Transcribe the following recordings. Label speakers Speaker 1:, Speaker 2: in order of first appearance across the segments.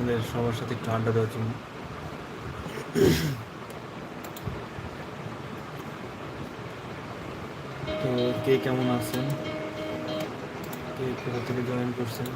Speaker 1: আপনাদের সবার সাথে একটু আড্ডা দেওয়ার জন্য। তো কে কেমন আছেন? কে কোথা থেকে জয়েন করছেন?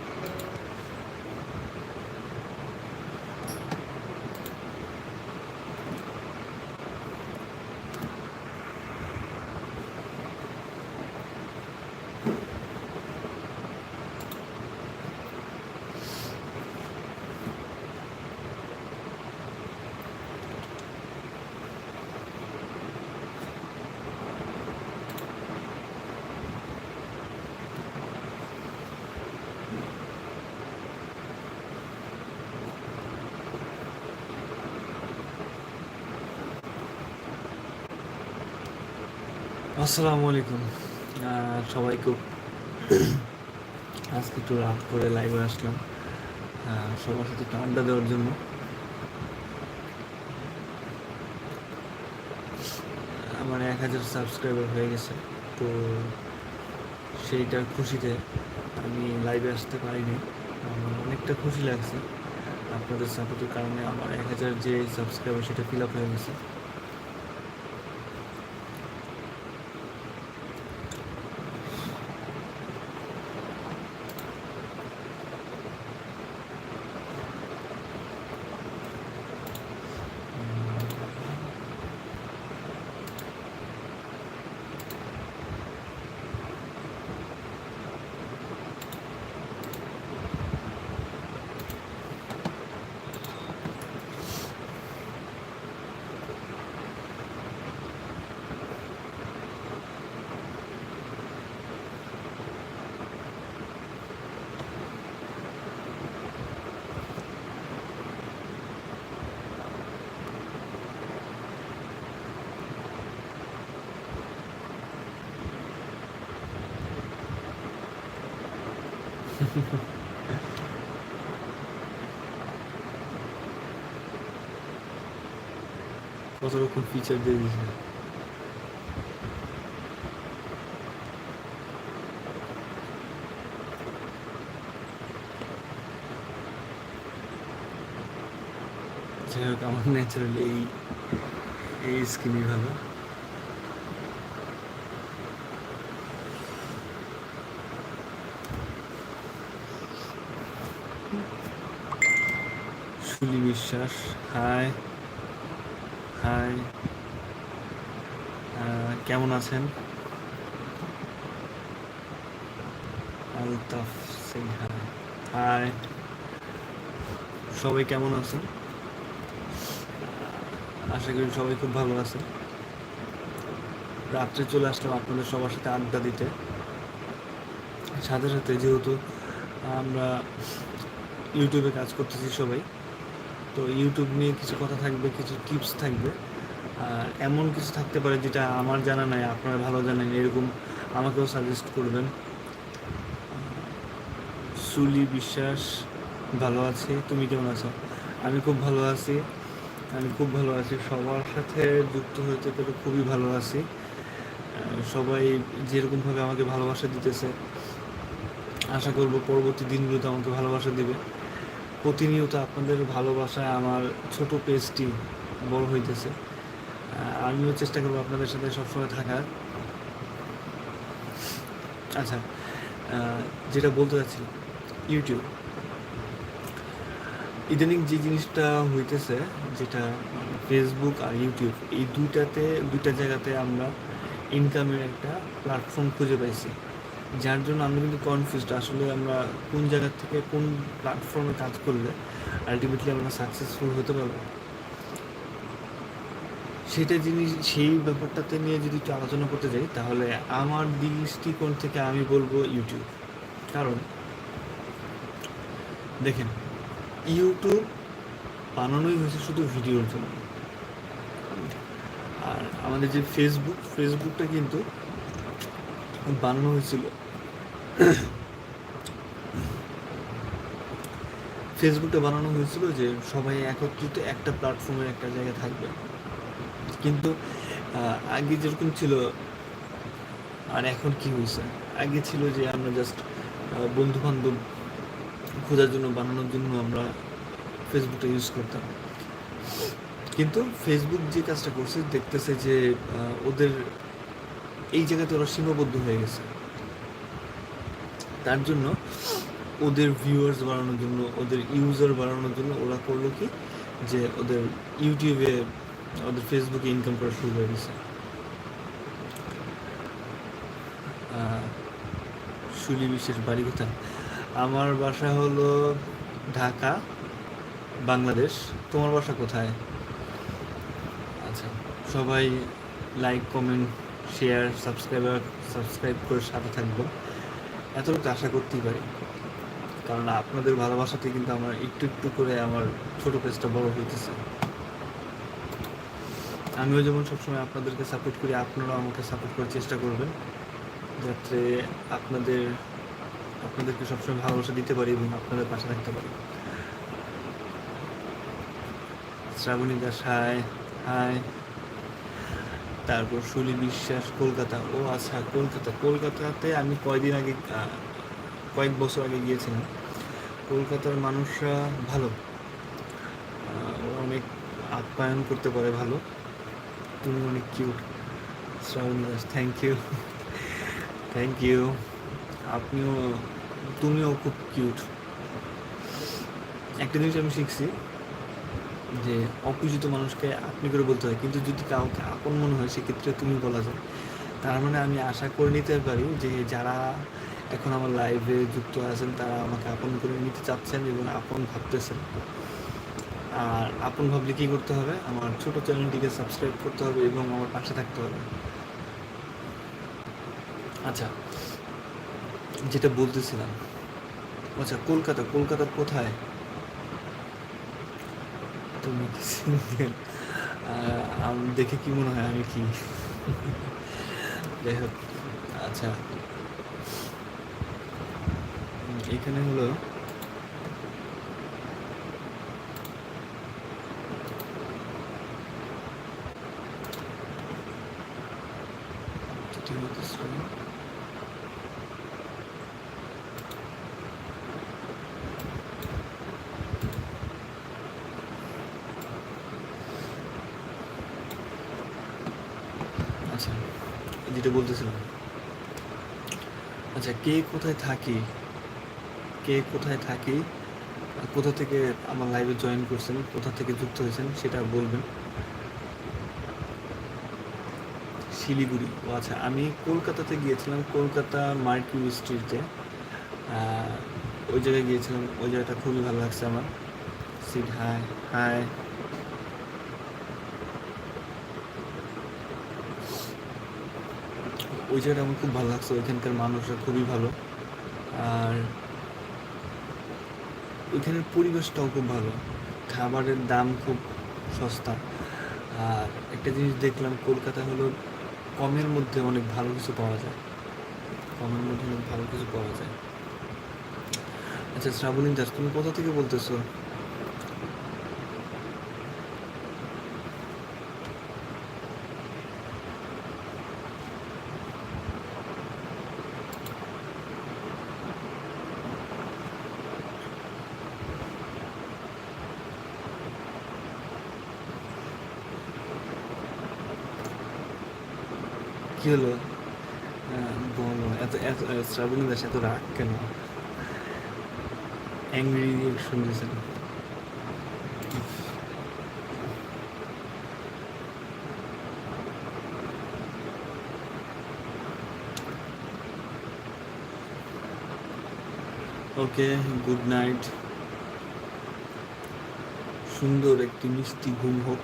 Speaker 1: আসসালামু আলাইকুম। সবাই খুব আজকে একটু রাত করে লাইভে আসলাম। সবার সাথে একটু আড্ডা দেওয়ার জন্য। আমার এক হাজার সাবস্ক্রাইবার হয়ে গেছে। তো সেইটার খুশিতে আমি লাইভে আসতে পারিনি। আমার অনেকটা খুশি লাগছে। আপনাদের সাপোর্টের কারণে আমার এক হাজার যে সাবস্ক্রাইবার সেটা ফিল আপ হয়ে গেছে। কত রকম ফিচার দিয়ে দিয়েছে যাই হোক আমার ন্যাচারালি এই এই স্কিনই ভালো সুলি বিশ্বাস, হাই হাই কেমন আছেন? Altaf Singh, hi hi. সবাই কেমন আছেন? আশা করি সবাই খুব ভালো আছে রাত্রে চলে আসলাম আপনাদের সবার সাথে আড্ডা দিতে। সাথে সাথে যেহেতু আমরা ইউটিউবে কাজ করতেছি সবাই তো ইউটিউব নিয়ে কিছু কথা থাকবে, কিছু টিপস থাকবে। আর এমন কিছু থাকতে পারে যেটা আমার জানা নাই, আপনারা ভালো জানেন, এরকম আমাকেও সাজেস্ট করবেন। সুলি বিশ্বাস, ভালো আছি। তুমি কেমন আছো? আমি খুব ভালো আছি। আমি খুব ভালো আছি। সবার সাথে যুক্ত হতে পেরে খুবই ভালো আছি। সবাই যেরকমভাবে আমাকে ভালোবাসা দিতেছে, আশা করব পরবর্তী দিনগুলোতে আমাকে ভালোবাসা দিবে। প্রতিনিয়ত আপনাদের ভালোবাসায় আমার ছোট পেজটি বড় হইতেছে। আমিও চেষ্টা করব আপনাদের সাথে সবসময় থাকার। আচ্ছা যেটা বলতে চাচ্ছি ইউটিউব ইদানিং যে জিনিসটা হইতেছে, যেটা ফেসবুক আর ইউটিউব এই দুইটাতে, দুইটা জায়গাতে আমরা ইনকামের একটা প্ল্যাটফর্ম খুঁজে পাইছি। যার জন্য আমরা কিন্তু কনফিউজড আসলে আমরা কোন জায়গা থেকে কোন প্ল্যাটফর্মে কাজ করলে আলটিমেটলি আমরা সাকসেসফুল হতে পারব। সেটা জিনিস, সেই ব্যাপারটাতে নিয়ে যদি একটু আলোচনা করতে যাই, তাহলে আমার দৃষ্টিকোণ থেকে আমি বলব ইউটিউব কারণ, দেখেন ইউটিউব বানানোই হয়েছে শুধু ভিডিওর জন্য। আর আমাদের যে ফেসবুক ফেসবুকটা কিন্তু বানানো হয়েছিল ফেসবুকটা বানানো হয়েছিল যে সবাই একত্রিত একটা প্ল্যাটফর্মের একটা জায়গায় থাকবে। কিন্তু আগে যেরকম ছিল, আর এখন কি হয়েছে? আগে ছিল যে আমরা জাস্ট বন্ধু বান্ধব খোঁজার জন্য, বানানোর জন্য আমরা ফেসবুকটা ইউজ করতাম। কিন্তু ফেসবুক যে কাজটা করছে, দেখতেছে যে ওদের, এই জায়গাতে ওরা সীমাবদ্ধ হয়ে গেছে। তার জন্য ওদের ভিউয়ার্স বাড়ানোর জন্য ওদের ইউজার বাড়ানোর জন্য ওরা করল কি? যে ওদের ইউটিউবে ওদের ফেসবুকে ইনকাম করা শুরু করে আহ, শুলি বিশ্বের বাড়ি কোথায়? আমার বাসা হলো ঢাকা বাংলাদেশ। তোমার বাসা কোথায়? আচ্ছা সবাই like comment share subscriber subscribe করে সাথে থাকব। এতটুকু আশা করতেই পারি। কারণ আপনাদের ভালোবাসাতে কিন্তু আমার একটু একটু করে আমার ছোট পেজটা বড় হইতেছে। আমিও যেমন সবসময় আপনাদেরকে সাপোর্ট করি, আপনারাও আমাকে সাপোর্ট করার চেষ্টা করবেন। যাতে আপনাদের, আপনাদেরকে সবসময় ভালোবাসা দিতে পারি এবং আপনাদের পাশে থাকতে পারি। Srabani Das hi hi. তারপর সুলি বিশ্বাস কলকাতা। ও আচ্ছা কলকাতা। কলকাতাতে আমি কয়দিন আগে কয়েক বছর আগে গিয়েছিলাম। কলকাতার মানুষরা ভালো। অনেক আপ্যায়ন করতে পারে ভালো। তুমি অনেক cute Srabani Das thank you thank you আপনিও, তুমিও খুব কিউট একটা জিনিস আমি শিখছি। যে অপরিচিত মানুষকে আপনি করে বলতে হয়। কিন্তু যদি কাউকে আপন মনে হয়, সেক্ষেত্রে তুমি বলা যায়। তার মানে আমি আশা করে নিতে পারি যে যারা এখন আমার লাইভে যুক্ত আছেন, তারা আমাকে আপন করে নিতে চাচ্ছেন এবং আপন ভাবতেছেন। আর আপন ভাবলে কী করতে হবে? আমার ছোট চ্যানেলটিকে সাবস্ক্রাইব করতে হবে এবং আমার পাশে থাকতে হবে। আচ্ছা যেটা বলতেছিলাম। আচ্ছা কলকাতা কলকাতা কোথায়? তুমি কি দেখে কি মনে হয় আমি কি? যাই হোক আচ্ছা। এখানে হলো ঠিক হতেছে না। আচ্ছা যেটা বলতেছিলাম। আচ্ছা কে কোথায় থাকি? কে কোথায় থাকি? কোথা থেকে আমার লাইভে জয়েন করছেন? কোথা থেকে যুক্ত হয়েছেন? সেটা বলবেন। শিলিগুড়ি। ও আচ্ছা আমি কলকাতাতে গিয়েছিলাম, কলকাতা মার্কিউ স্ট্রিটে। ওই জায়গায় গিয়েছিলাম। ওই জায়গাটা খুবই ভালো লাগছে আমার। সিট হাই হাই ওই জায়গাটা আমার খুব ভালো লাগছে, ওইখানকার মানুষরা খুবই ভালো। আর ওইখানের পরিবেশটাও খুব ভালো। খাবারের দাম খুব সস্তা। আর একটা জিনিস দেখলাম, কলকাতা হলো কমের মধ্যে অনেক ভালো কিছু পাওয়া যায়। কমের মধ্যে অনেক ভালো কিছু পাওয়া যায়। আচ্ছা শ্রাবণী দাস, তুমি কোথা থেকে বলতেছো? কি বলো এত এত শ্রাবণী দাস এত রাগ কেন অ্যাংরি দিয়েছেন ওকে গুড নাইট সুন্দর একটি মিষ্টি ঘুম হোক।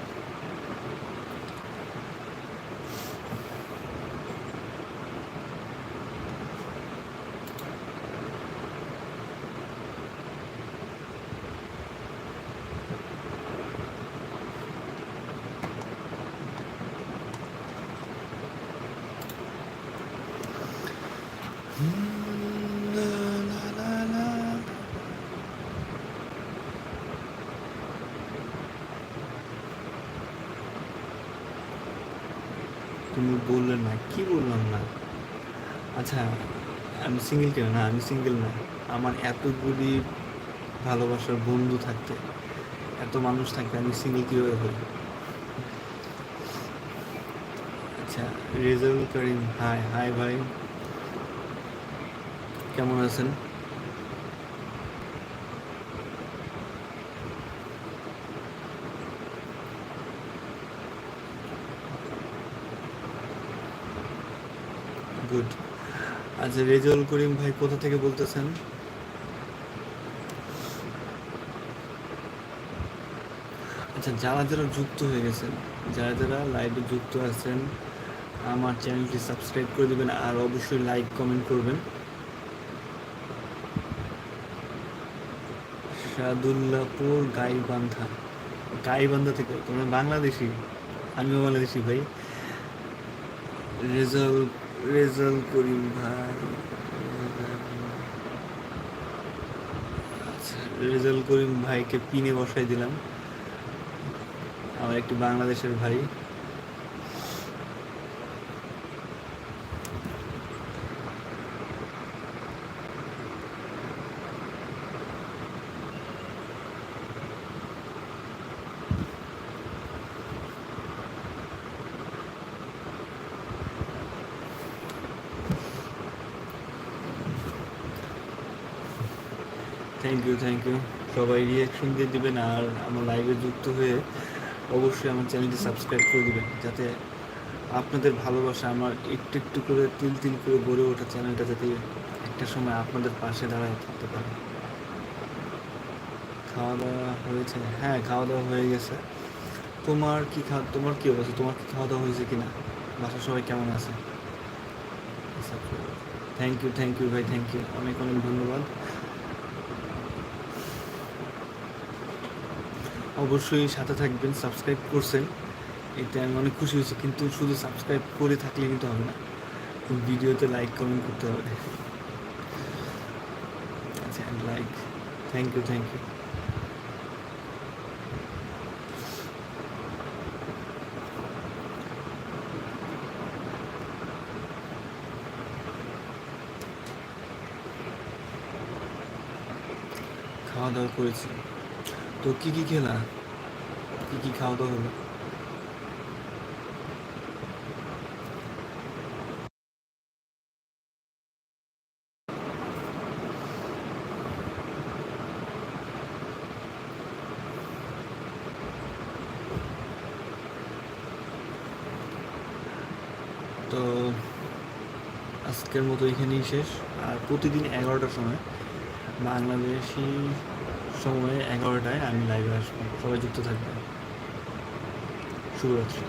Speaker 1: তুমি বললে না, কি বললাম না? আচ্ছা আমি সিঙ্গেল কেন? না, আমি সিঙ্গেল না। আমার এতগুলি ভালোবাসার বন্ধু থাকতে এত মানুষ থাকে, আমি সিঙ্গেল কীভাবে হই? আচ্ছা রেজাউল করিম হাই হাই ভাই। কেমন আছেন? গুড। আচ্ছা রেজাউল করিম ভাই, কোথা থেকে বলতেছেন? আচ্ছা যারা যারা যুক্ত হয়ে গেছেন, যারা যারা লাইভে যুক্ত আছেন, আমার চ্যানেলটি সাবস্ক্রাইব করে দেবেন আর অবশ্যই লাইক কমেন্ট করবেন। সাদুল্লাপুর গাইবান্ধা। গাইবান্ধা থেকে, তোমরা বাংলাদেশি? আমিও বাংলাদেশি ভাই। রেজাল্ট রেজাল্ট করিম ভাই। আচ্ছা রেজাল্ট করিম ভাইকে পিনে বসাই দিলাম। আমার একটি বাংলাদেশের ভাই। থ্যাংক ইউ থ্যাংক ইউ সবাই রিয়াকশন দিয়ে দিবেন আর আমার লাইভে যুক্ত হয়ে অবশ্যই আমার চ্যানেলটি সাবস্ক্রাইব করে দেবেন, যাতে আপনাদের ভালোবাসা আমার একটু একটু করে, তিল তিল করে গড়ে ওঠা চ্যানেলটা যাতে একটা সময় আপনাদের পাশে দাঁড়ায় থাকতে পারে। খাওয়া দাওয়া হয়েছে? হ্যাঁ খাওয়া দাওয়া হয়ে গেছে। তোমার কি খাওয়া, তোমার কী অবস্থা? তোমার কি খাওয়া দাওয়া হয়েছে কিনা? বাসার সবাই কেমন আছে? থ্যাংক ইউ থ্যাংক ইউ ভাই থ্যাংক ইউ অনেক অনেক ধন্যবাদ। অবশ্যই সাথে থাকবেন সাবস্ক্রাইব করছেন। এটা আমি অনেক খুশি হয়েছি, কিন্তু শুধু সাবস্ক্রাইব করে থাকলে কিন্তু হবে না। ভিডিওতে লাইক কমেন্ট করতে হবে আচ্ছা like thank you thank you খাওয়া দাওয়া করেছি। তো কি কি খেলা? কি কি খাওয়া দাওয়া হলো? তো আজকের মতো এখানেই শেষ। আর প্রতিদিন এগারোটার সময় বাংলাদেশি সময়ে এগারোটায় আমি লাইভে আসব। সবাই যুক্ত থাকবেন শুভরাত্রি।